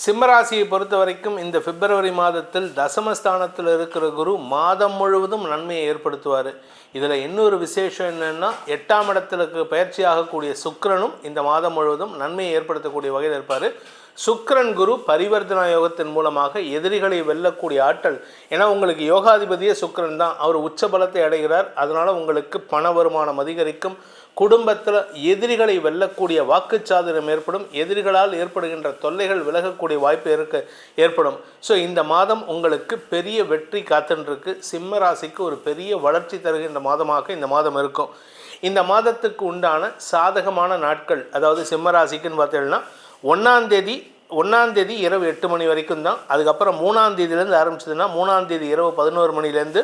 சிம்மராசியை பொறுத்த வரைக்கும் இந்த பிப்ரவரி மாதத்தில் தசமஸ்தானத்தில் இருக்கிற குரு மாதம் முழுவதும் நன்மையை ஏற்படுத்துவார். இதில் இன்னொரு விசேஷம் என்னென்னா எட்டாம் இடத்திற்கு பயிற்சி ஆகக்கூடிய இந்த மாதம் முழுவதும் நன்மையை ஏற்படுத்தக்கூடிய வகையில் இருப்பார். சுக்கரன் குரு பரிவர்த்தனா யோகத்தின் மூலமாக எதிரிகளை வெல்லக்கூடிய ஆற்றல். ஏன்னா உங்களுக்கு யோகாதிபதியே சுக்கரன் தான். அவர் உச்ச பலத்தை அடைகிறார். அதனால் உங்களுக்கு பண வருமானம் அதிகரிக்கும். குடும்பத்தில் எதிரிகளை வெல்லக்கூடிய வாக்குச்சாதனம் ஏற்படும். எதிரிகளால் ஏற்படுகின்ற தொல்லைகள் விலகக்கூடிய வாய்ப்பு இருக்க ஏற்படும். ஸோ இந்த மாதம் உங்களுக்கு பெரிய வெற்றி காத்துன்றிருக்கு சிம்ம ராசிக்கு ஒரு பெரிய வளர்ச்சி தருகின்ற மாதமாக இந்த மாதம் இருக்கும். இந்த மாதத்துக்கு உண்டான சாதகமான நாட்கள் அதாவது சிம்ம ராசிக்குன்னு பார்த்தீங்கன்னா ஒன்றாந்தேதி ஒன்றாந்தேதி இரவு எட்டு மணி வரைக்கும் தான். அதுக்கப்புறம் மூணாந்தேதியிலேருந்து ஆரம்பிச்சதுன்னா மூணாந்தேதி இரவு பதினோரு மணிலேருந்து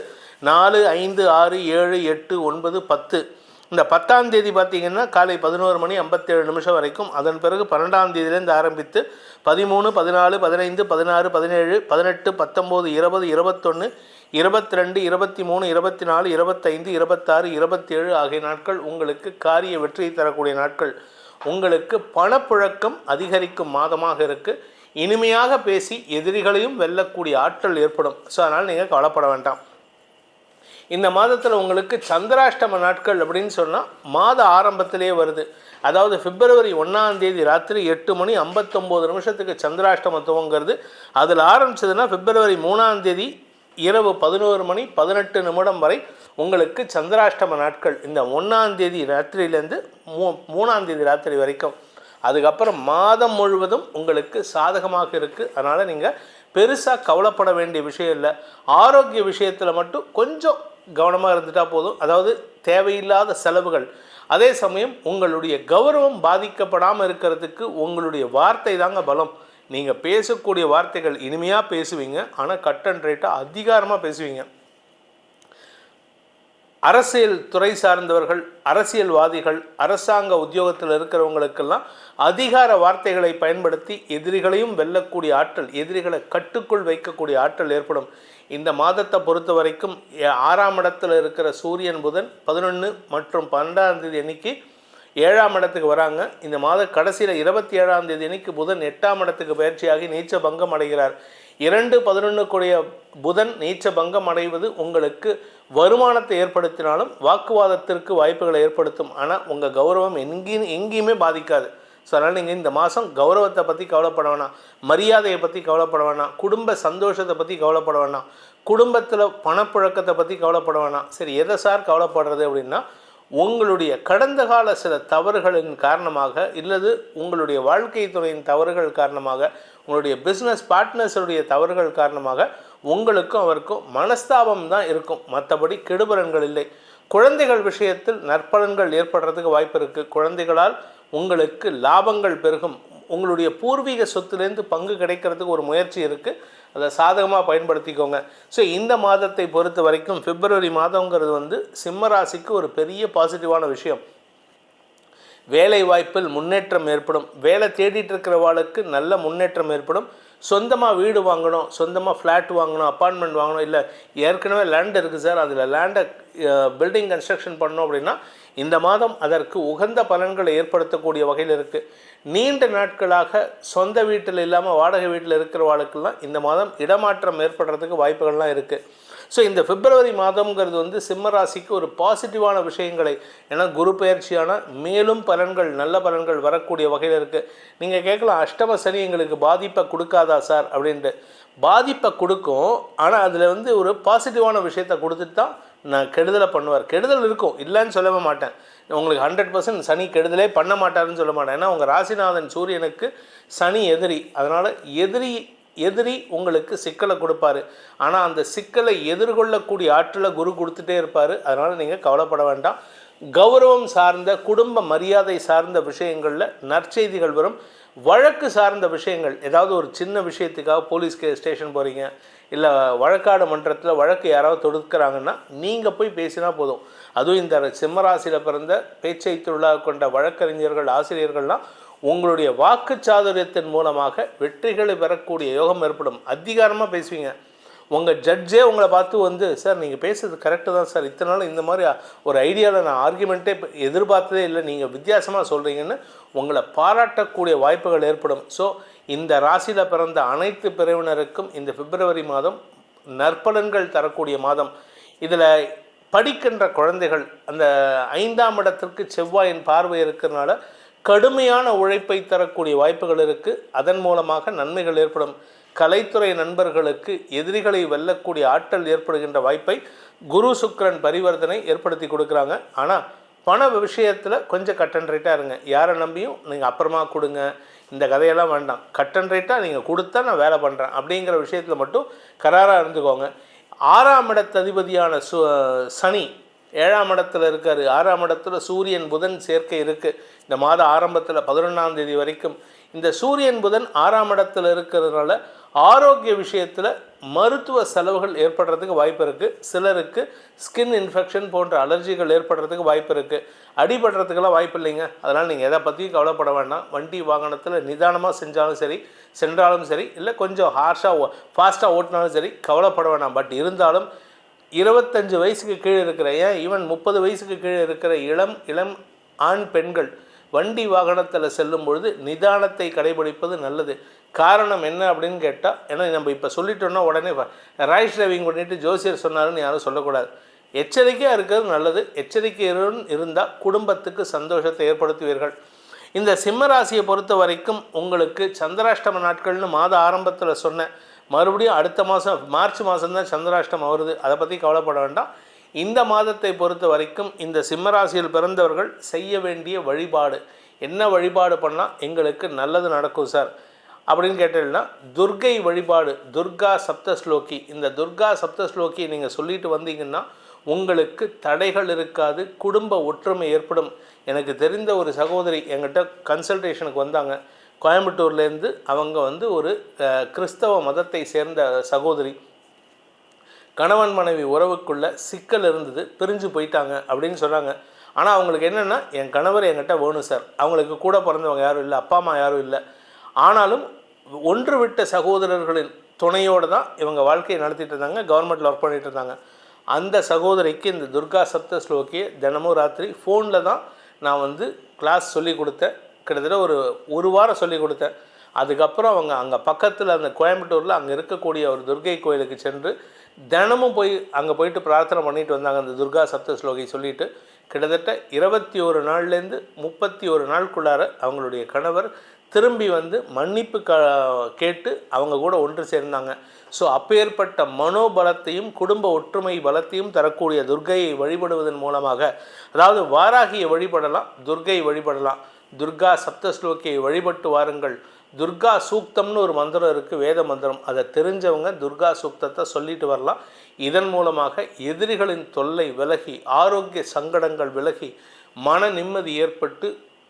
நாலு ஐந்து ஆறு ஏழு எட்டு ஒன்பது பத்து. இந்த பத்தாம் தேதி பார்த்தீங்கன்னா காலை பதினோரு மணி ஐம்பத்தேழு நிமிஷம் வரைக்கும். அதன் பிறகு பன்னெண்டாம் தேதியிலேருந்து ஆரம்பித்து பதிமூணு பதினாலு பதினைந்து பதினாறு பதினேழு பதினெட்டு பத்தொம்போது இருபது இருபத்தொன்று இருபத்தி ரெண்டு இருபத்தி மூணு இருபத்தி நாலு இருபத்தைந்து இருபத்தாறு இருபத்தேழு ஆகிய நாட்கள் உங்களுக்கு காரிய வெற்றியை தரக்கூடிய நாட்கள். உங்களுக்கு பணப்புழக்கம் அதிகரிக்கும் மாதமாக இருக்குது இனிமையாக பேசி எதிரிகளையும் வெல்லக்கூடிய ஆற்றல் ஏற்படும். ஸோ அதனால் நீங்கள் கவலைப்பட வேண்டாம். இந்த மாதத்தில் உங்களுக்கு சந்திராஷ்டம நாட்கள் அப்படின்னு சொன்னால் மாத ஆரம்பத்திலே வருது. அதாவது பிப்ரவரி ஒன்றாம் தேதி ராத்திரி எட்டு மணி ஐம்பத்தொம்போது நிமிஷத்துக்கு சந்திராஷ்டம துவங்கிறது. அதில் ஆரம்பிச்சதுன்னா பிப்ரவரி மூணாம் தேதி இரவு பதினோரு மணி பதினெட்டு நிமிடம் வரை உங்களுக்கு சந்திராஷ்டம நாட்கள். இந்த ஒன்றாம் தேதி ராத்திரியிலேருந்து மூ மூணாம் தேதி ராத்திரி வரைக்கும். அதுக்கப்புறம் மாதம் முழுவதும் உங்களுக்கு சாதகமாக இருக்குது அதனால் நீங்கள் பெருசாக கவலைப்பட வேண்டிய விஷயம் இல்லை. ஆரோக்கிய விஷயத்தில் மட்டும் கொஞ்சம் கவனமாக இருந்துட்டால் போதும். அதாவது தேவையில்லாத செலவுகள். அதே சமயம் உங்களுடைய கௌரவம் பாதிக்கப்படாமல் இருக்கிறதுக்கு உங்களுடைய வார்த்தை தாங்க பலம். நீங்கள் பேசக்கூடிய வார்த்தைகள் இனிமையாக பேசுவீங்க. ஆனால் கட் அண்ட் ரேட்டாக அதிகாரமாக பேசுவீங்க. அரசியல் துறை சார்ந்தவர்கள் அரசியல்வாதிகள் அரசாங்க உத்தியோகத்தில் இருக்கிறவங்களுக்கெல்லாம் அதிகார வார்த்தைகளை பயன்படுத்தி எதிரிகளையும் வெல்லக்கூடிய ஆற்றல் எதிரிகளை கட்டுக்குள் வைக்கக்கூடிய ஆற்றல் ஏற்படும். இந்த மாதத்தை பொறுத்த வரைக்கும் ஆறாம் இடத்தில் இருக்கிற சூரியன் புதன் பதினொன்று மற்றும் பன்னெண்டாம் தேதி அன்னைக்கு ஏழாம் இடத்துக்கு வராங்க. இந்த மாத கடைசியில் இருபத்தி ஏழாம் தேதி அன்னைக்கு புதன் எட்டாம் இடத்துக்கு பயிற்சியாகி நீச்ச பங்கம் அடைகிறார். இரண்டு பதினொன்றுக்குரிய புதன் நீச்ச பங்கம் அடைவது உங்களுக்கு வருமானத்தை ஏற்படுத்தினாலும் வாக்குவாதத்திற்கு வாய்ப்புகளை ஏற்படுத்தும். ஆனால் உங்கள் கௌரவம் எங்கேயும் எங்கேயுமே பாதிக்காது. ஸோ அதனால் நீங்கள் இந்த மாதம் கௌரவத்தை பற்றி கவலைப்பட வேணாம். மரியாதையை பற்றி கவலைப்பட வேணாம். குடும்ப சந்தோஷத்தை பற்றி கவலைப்பட வேணாம். குடும்பத்தில் பணப்புழக்கத்தை பற்றி கவலைப்பட வேணாம். சரி எதை சார் கவலைப்படுறது அப்படின்னா உங்களுடைய கடந்த கால சில தவறுகளின் காரணமாக இல்லது உங்களுடைய வாழ்க்கை துறையின் தவறுகள் காரணமாக உங்களுடைய பிஸ்னஸ் பார்ட்னர்ஸுடைய தவறுகள் காரணமாக உங்களுக்கும் அவருக்கும் மனஸ்தாபம் தான் இருக்கும். மற்றபடி கெடுபலன்கள் இல்லை. குழந்தைகள் விஷயத்தில் நற்பலன்கள் ஏற்படுறதுக்கு வாய்ப்பு இருக்குது குழந்தைகளால் உங்களுக்கு லாபங்கள் பெருகும். உங்களுடைய பூர்வீக சொத்துலேருந்து பங்கு கிடைக்கிறதுக்கு ஒரு முயற்சி இருக்குது அதை சாதகமாக பயன்படுத்திக்கோங்க. ஸோ இந்த மாதத்தை பொறுத்த வரைக்கும் பிப்ரவரி மாதங்கிறது வந்து சிம்ம ராசிக்கு ஒரு பெரிய பாசிட்டிவான விஷயம். வேலை வாய்ப்பில் முன்னேற்றம் ஏற்படும். வேலை தேடிட்டு இருக்கிறவாளுக்கு நல்ல முன்னேற்றம் ஏற்படும். சொந்தமாக வீடு வாங்கணும் சொந்தமாக ஃப்ளாட் வாங்கணும் அப்பார்ட்மெண்ட் வாங்கணும் இல்லை ஏற்கனவே லேண்ட் இருக்குது சார் அதில் லேண்டை பில்டிங் கன்ஸ்ட்ரக்ஷன் பண்ணோம் அப்படின்னா இந்த மாதம் அதற்கு உகந்த பலன்களை ஏற்படுத்தக்கூடிய வகையில் இருக்குது நீண்ட நாட்களாக சொந்த வீட்டில் இல்லாமல் வாடகை வீட்டில் இருக்கிறவாளுக்கெல்லாம் இந்த மாதம் இடமாற்றம் ஏற்படுறதுக்கு வாய்ப்புகள்லாம் இருக்குது ஸோ இந்த பிப்ரவரி மாதம்ங்கிறது வந்து சிம்ம ராசிக்கு ஒரு பாசிட்டிவான விஷயங்களை ஏன்னா குரு பயிற்சியான மேலும் பலன்கள் நல்ல பலன்கள் வரக்கூடிய வகையில் இருக்குது நீங்கள் கேட்கலாம் அஷ்டம சனி எங்களுக்கு பாதிப்பை கொடுக்காதா சார்? அப்படின்ட்டு. பாதிப்பை கொடுக்கும் ஆனால் அதில் வந்து ஒரு பாசிட்டிவான விஷயத்தை கொடுத்துட்டு தான் நான் கெடுதலை பண்ணுவார். கெடுதல் இருக்கும் இல்லைன்னு சொல்லவே மாட்டேன். உங்களுக்கு ஹண்ட்ரட் பர்சன்ட் சனி கெடுதலே பண்ண மாட்டாருன்னு சொல்ல மாட்டேன். ஏன்னா உங்கள் ராசிநாதன் சூரியனுக்கு சனி எதிரி. அதனால் எதிரி எதிரி உங்களுக்கு சிக்கலை கொடுப்பாரு. ஆனால் அந்த சிக்கலை எதிர்கொள்ளக்கூடிய ஆற்றலை குரு கொடுத்துட்டே இருப்பார். அதனால் நீங்கள் கவலைப்பட வேண்டாம். கௌரவம் சார்ந்த குடும்ப மரியாதை சார்ந்த விஷயங்களில் நற்செய்திகள் வரும். வழக்கு சார்ந்த விஷயங்கள் ஏதாவது ஒரு சின்ன விஷயத்துக்காக போலீஸ் கே ஸ்டேஷன் போகிறீங்க இல்லை வழக்காடு மன்றத்தில் வழக்கு யாராவது தொடுக்கிறாங்கன்னா நீங்கள் போய் பேசினா போதும். அதுவும் இந்த சிம்மராசியில் பிறந்த பேச்சை தொழிலாக கொண்ட வழக்கறிஞர்கள் ஆசிரியர்கள்லாம் உங்களுடைய வாக்கு சாதுரியத்தின் மூலமாக வெற்றிகளை பெறக்கூடிய யோகம் ஏற்படும். அதிகாரமாக பேசுவீங்க. உங்கள் ஜட்ஜே உங்களை பார்த்து வந்து சார் நீங்கள் பேசுறது கரெக்டு தான் சார். இத்தனை நாள் இந்த மாதிரி ஒரு ஐடியாவில் நான் ஆர்குமெண்ட்டே எதிர்பார்த்ததே இல்லை. நீங்கள் வித்தியாசமாக சொல்கிறீங்கன்னு உங்களை பாராட்டக்கூடிய வாய்ப்புகள் ஏற்படும். ஸோ இந்த ராசியில் பிறந்த அனைத்து பிரிவினருக்கும் இந்த பிப்ரவரி மாதம் நற்பலன்கள் தரக்கூடிய மாதம். இதில் படிக்கின்ற குழந்தைகள் அந்த ஐந்தாம் இடத்திற்கு செவ்வாயின் பார்வை இருக்கிறதுனால கடுமையான உழைப்பை தரக்கூடிய வாய்ப்புகள் இருக்குது அதன் மூலமாக நன்மைகள் ஏற்படும். கலைத்துறை நண்பர்களுக்கு எதிரிகளை வெல்லக்கூடிய ஆற்றல் ஏற்படுகின்ற வாய்ப்பை குரு சுக்கரன் பரிவர்த்தனை ஏற்படுத்தி கொடுக்குறாங்க. ஆனால் பண விஷயத்தில் கொஞ்சம் கட் அண்ட் இருங்க. யாரை நம்பியும் நீங்கள் அப்புறமா கொடுங்க. இந்த கதையெல்லாம் வேண்டாம். கட்டன் ரேட்டாக நீங்கள் கொடுத்தா நான் வேலை பண்ணுறேன் அப்படிங்கிற விஷயத்தில் மட்டும் கராராக இருந்துக்கோங்க. ஆறாம் இடத்ததிபதியான சு சனி ஏழாம் இடத்துல இருக்கார். ஆறாம் இடத்துல சூரியன் புதன் சேர்க்கை இருக்குது இந்த மாத ஆரம்பத்தில் பதினொன்றாம் தேதி வரைக்கும். இந்த சூரியன் புதன் ஆறாம் இடத்துல இருக்கிறதுனால ஆரோக்கிய விஷயத்தில் மருத்துவ செலவுகள் ஏற்படுறதுக்கு வாய்ப்பு இருக்குது சிலருக்கு ஸ்கின் இன்ஃபெக்ஷன் போன்ற அலர்ஜிகள் ஏற்படுறதுக்கு வாய்ப்பு இருக்குது அடிபடுறதுக்கெல்லாம் வாய்ப்பு இல்லைங்க. அதனால் நீங்கள் எதை பற்றியும் கவலைப்பட வேண்டாம். வண்டி வாகனத்தில் நிதானமாக செஞ்சாலும் சரி சென்றாலும் சரி இல்லை கொஞ்சம் ஹார்ஷாக ஃபாஸ்ட்டாக ஓட்டினாலும் சரி கவலைப்பட வேண்டாம். பட் இருந்தாலும் இருபத்தஞ்சு வயசுக்கு கீழே இருக்கிற ஏன்? ஈவன் முப்பது வயசுக்கு கீழே இருக்கிற இளம் இளம் ஆண் பெண்கள் வண்டி வாகனத்தில் செல்லும் பொழுது நிதானத்தை கடைபிடிப்பது நல்லது. காரணம் என்ன அப்படின்னு கேட்டால் ஏன்னா நம்ம இப்போ சொல்லிட்டோன்னா உடனே ராய்ஸ் டிரைவிங் பண்ணிட்டு ஜோசியர் சொன்னாருன்னு யாரும் சொல்லக்கூடாது. எச்சரிக்கையாக இருக்கிறது நல்லது. எச்சரிக்கையுடன் இருந்தால் குடும்பத்துக்கு சந்தோஷத்தை ஏற்படுத்துவீர்கள். இந்த சிம்ம ராசியை பொறுத்த வரைக்கும் உங்களுக்கு சந்திராஷ்டம நாட்கள்னு மாத ஆரம்பத்தில் சொன்னேன். மறுபடியும் அடுத்த மாதம் மார்ச் மாதம்தான் சந்திராஷ்டம் வருது. அதை பற்றி கவலைப்பட வேண்டாம். இந்த மாதத்தை பொறுத்த வரைக்கும் இந்த சிம்மராசியில் பிறந்தவர்கள் செய்ய வேண்டிய வழிபாடு. என்ன வழிபாடு பண்ணால் எங்களுக்கு நல்லது நடக்கும் சார். அப்படின்னு கேட்டீங்கன்னா துர்கை வழிபாடு துர்கா சப்தஸ்லோகி. இந்த துர்கா சப்தஸ்லோகி நீங்கள் சொல்லிட்டு வந்தீங்கன்னா உங்களுக்கு தடைகள் இருக்காது குடும்ப ஒற்றுமை ஏற்படும். எனக்கு தெரிந்த ஒரு சகோதரி எங்கிட்ட கன்சல்டேஷனுக்கு வந்தாங்க. கோயம்புத்தூர்லேருந்து அவங்க வந்து ஒரு கிறிஸ்தவ மதத்தை சேர்ந்த சகோதரி. கணவன் மனைவி உறவுக்குள்ள சிக்கல் இருந்தது பிரிஞ்சு போயிட்டாங்க அப்படின்னு சொன்னாங்க. ஆனால் அவங்களுக்கு என்னென்னா என் கணவர் என்கிட்ட வேணும் சார். அவங்களுக்கு கூட பிறந்தவங்க யாரும் இல்லை அப்பா அம்மா யாரும் இல்லை. ஆனாலும் ஒன்று விட்ட சகோதரர்களின் துணையோடு தான் இவங்க வாழ்க்கையை நடத்திட்டு இருந்தாங்க கவர்மெண்ட்டில் ஒர்க் பண்ணிகிட்டு இருந்தாங்க. அந்த சகோதரிக்கு இந்த துர்கா சப்த ஸ்லோக்கியை தினமும் ராத்திரி ஃபோனில் தான் நான் வந்து கிளாஸ் சொல்லி கொடுத்தேன். கிட்டத்தட்ட ஒரு ஒரு வாரம் சொல்லி கொடுத்தேன். அதுக்கப்புறம் அவங்க அங்கே பக்கத்தில் அந்த கோயம்புத்தூரில் அங்கே இருக்கக்கூடிய ஒரு துர்கை கோயிலுக்கு சென்று தினமும் போய் அங்கே போயிட்டு பிரார்த்தனை பண்ணிட்டு வந்தாங்க. அந்த துர்கா சப்த ஸ்லோகை சொல்லிவிட்டு கிட்டத்தட்ட இருபத்தி ஒரு நாள்லேருந்து முப்பத்தி ஒரு நாளுக்குள்ளார அவங்களுடைய கணவர் திரும்பி வந்து மன்னிப்பு க கேட்டு அவங்க கூட ஒன்று சேர்ந்தாங்க. ஸோ அப்பேற்பட்ட மனோபலத்தையும் குடும்ப ஒற்றுமை பலத்தையும் தரக்கூடிய துர்கையை வழிபடுவதன் மூலமாக அதாவது வாராகியை வழிபடலாம் துர்கை வழிபடலாம். துர்கா சப்தஸ்லோக்கியை வழிபட்டு வாருங்கள். துர்கா சூக்தம்னு ஒரு மந்திரம் இருக்குது வேத மந்திரம். அதை தெரிஞ்சவங்க துர்கா சூக்தத்தை சொல்லிட்டு வரலாம். இதன் மூலமாக எதிரிகளின் தொல்லை விலகி ஆரோக்கிய சங்கடங்கள் விலகி மன நிம்மதி ஏற்பட்டு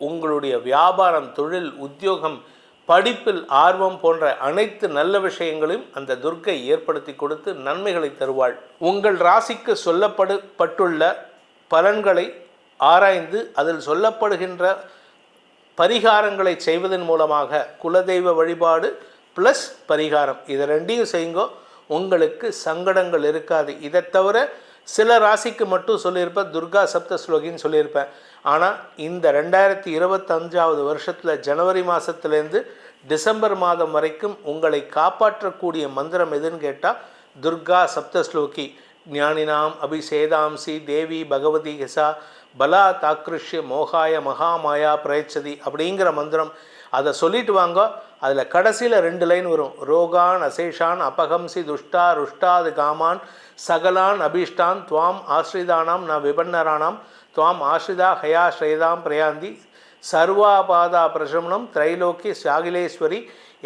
உங்களுடைய வியாபாரம் தொழில் உத்தியோகம் படிப்பில் ஆர்வம் போன்ற அனைத்து நல்ல விஷயங்களையும் அந்த துர்க்கை ஏற்படுத்தி கொடுத்து நன்மைகளை தருவாள். உங்கள் ராசிக்கு சொல்லப்படு பட்டுள்ள பலன்களை ஆராய்ந்து அதில் சொல்லப்படுகின்ற பரிகாரங்களை செய்வதன் மூலமாக குலதெய்வ வழிபாடு ப்ளஸ் பரிகாரம். இதை ரெண்டையும் செய்யுங்கோ. உங்களுக்கு சங்கடங்கள் இருக்காது. இதை தவிர சில ராசிக்கு மட்டும் சொல்லியிருப்பேன். துர்கா சப்த ஸ்லோகின்னு சொல்லியிருப்பேன். ஆனால் இந்த ரெண்டாயிரத்தி இருபத்தஞ்சாவது வருஷத்தில் ஜனவரி மாதத்துலேருந்து டிசம்பர் மாதம் வரைக்கும் உங்களை காப்பாற்றக்கூடிய மந்திரம் எதுன்னு கேட்டால் துர்கா சப்த ஸ்லோகி ஞானினாம் அபிஷேதாம்சி தேவி பகவதி ஹெசா பலா தாக்கிருஷ்ய மோகாய மகாமாயா பிரயச்சதி அப்படிங்கிற மந்திரம். அதை சொல்லிட்டு வாங்க. அதில் கடைசியில் ரெண்டு லைன் வரும். ரோகான் அசேஷான் அபகம்சி துஷ்டா ருஷ்டாது காமான் சகலான் அபீஷ்டான் துவாம் ஆஸ்ரிதானாம் ந விபன்னரானாம் துவாம் ஆஸ்ரிதா ஹயா ஸ்ரேதாம் பிரயாந்தி சர்வாபாதா பிரசமனம் திரைலோக்கி சாகிலேஸ்வரி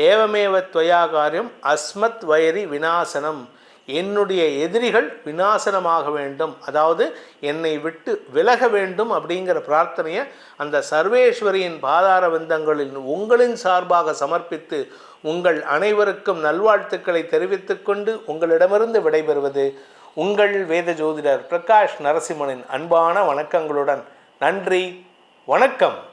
ஏவமேவ துவயா காரியம் அஸ்மத் வயரி வினாசனம் என்னுடைய எதிரிகள் விநாசனமாக வேண்டும். அதாவது என்னை விட்டு விலக வேண்டும் அப்படிங்கிற பிரார்த்தனையை அந்த சர்வேஸ்வரியின் பாதார விந்தங்களில் உங்களின் சார்பாக சமர்ப்பித்து உங்கள் அனைவருக்கும் நல்வாழ்த்துக்களை தெரிவித்துக்கொண்டு உங்களிடமிருந்து விடைபெறுவது உங்கள் வேத ஜோதிடர் பிரகாஷ் நரசிம்மனின் அன்பான வணக்கங்களுடன். நன்றி. வணக்கம்.